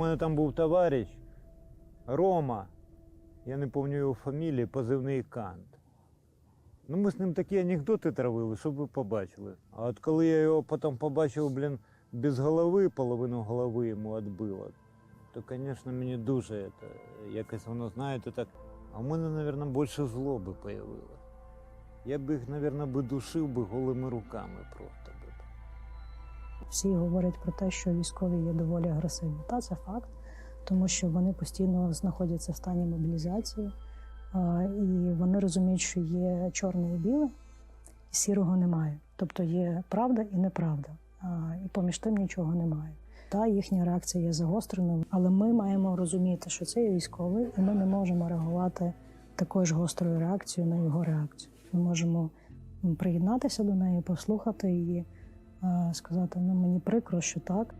У мене там був товариш Рома, я не пам'ятаю його фамілії, позивний Кант. Ну, ми з ним такі анекдоти травили, щоб ви побачили. А от коли я його потім побачив, блін, без голови, половину голови йому відбило, то, звісно, мені дуже это, якось воно, знаєте, так. А в мене, мабуть, більше злоби появилось. Я б їх, мабуть, душив би голими руками просто. Всі говорять про те, що військові є доволі агресивні. Та це факт, тому що вони постійно знаходяться в стані мобілізації, і вони розуміють, що є чорне і біле, і сірого немає. Тобто є правда і неправда, і поміж тим нічого немає. Та їхня реакція є загостреною, але ми маємо розуміти, що це є військовий, і ми не можемо реагувати такою ж гострою реакцією на його реакцію. Ми можемо приєднатися до неї, послухати її, сказати: ну мені прикро, що так.